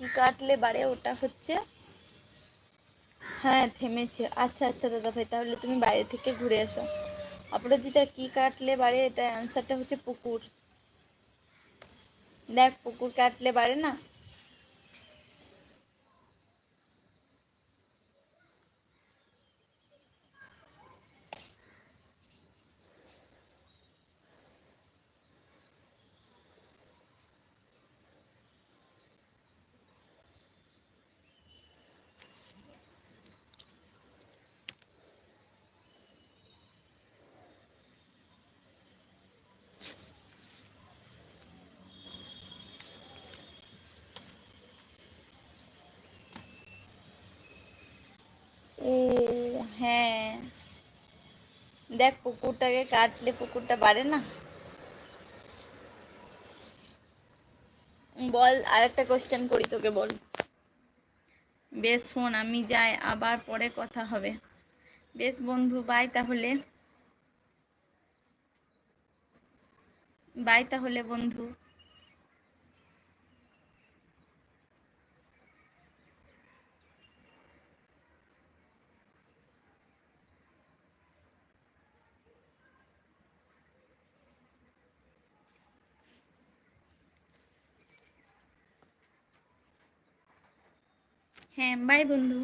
কি কাটলে বাড়ে ওটা হচ্ছে? হ্যাঁ থেমেছে। আচ্ছা আচ্ছা দাদা ভাই, তাহলে তুমি বাইরে থেকে ঘুরে এসো। অপরাজিতা, কি কাটলে বাড়ে? এটা অ্যান্সারটা হচ্ছে পুকুর। দেখ, পুকুর কাটলে বাড়ে না ও হ্যাঁ দেখ, পুকুরটাকে কাটলে পুকুরটা বাড়ে না? বল আর একটা কোয়েশ্চেন করি তোকে, বল। বেশ, শোন, আমি যাই, আবার পরে কথা হবে। বেশ, বন্ধু, বাই তাহলে। বাই তাহলে, বন্ধু। হ্যাঁ বাই বন্ধু।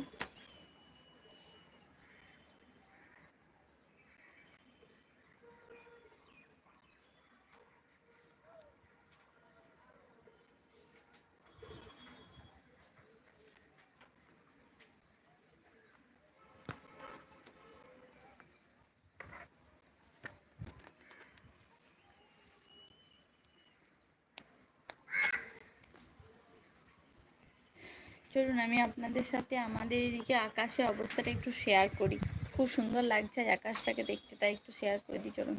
চলুন, আমি আপনাদের সাথে আমাদের এদিকে আকাশের অবস্থাটা একটু শেয়ার করি। খুব সুন্দর লাগছে আকাশটাকে দেখতে, তাই একটু শেয়ার করে দিই, চলুন।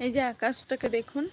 এই যে আকাশটাকে দেখুন।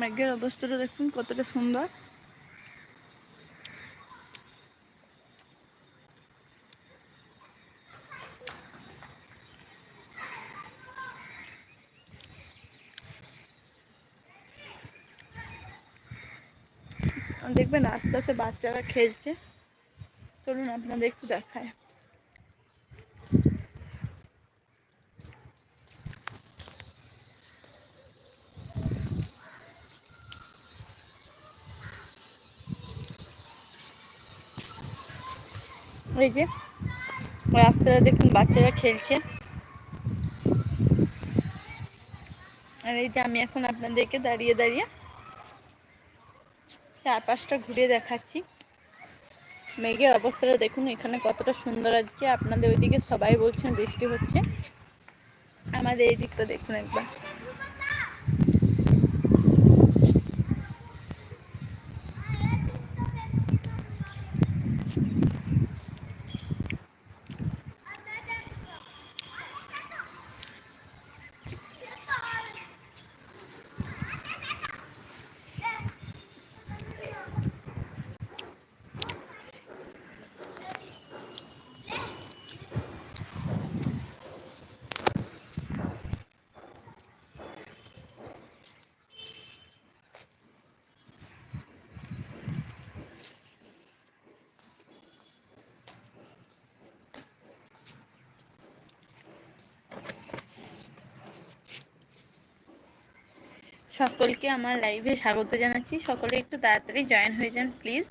মেঘের অবস্থাটা দেখুন কতটা সুন্দর। দেখবেন আস্তে আস্তে বাচ্চারা খেলছে। চলুন আপনাদের একটু দেখায়। এই যে রাস্তাটা দেখুন, বাচ্চারা খেলছে। আর এই যে আমি এখন আপনাদেরকে দাঁড়িয়ে দাঁড়িয়ে চারপাশটা ঘুরে দেখাচ্ছি। মেঘের অবস্থাটা দেখুন, এখানে কতটা সুন্দর আজকে। আপনাদের ওইদিকে সবাই বলছেন বৃষ্টি হচ্ছে। আমাদের এই দিকটা দেখুন একবার। সকলকে আমার লাইভে স্বাগত জানাচ্ছি। সকলে একটু তাড়াতাড়ি জয়েন হয়ে যান প্লিজ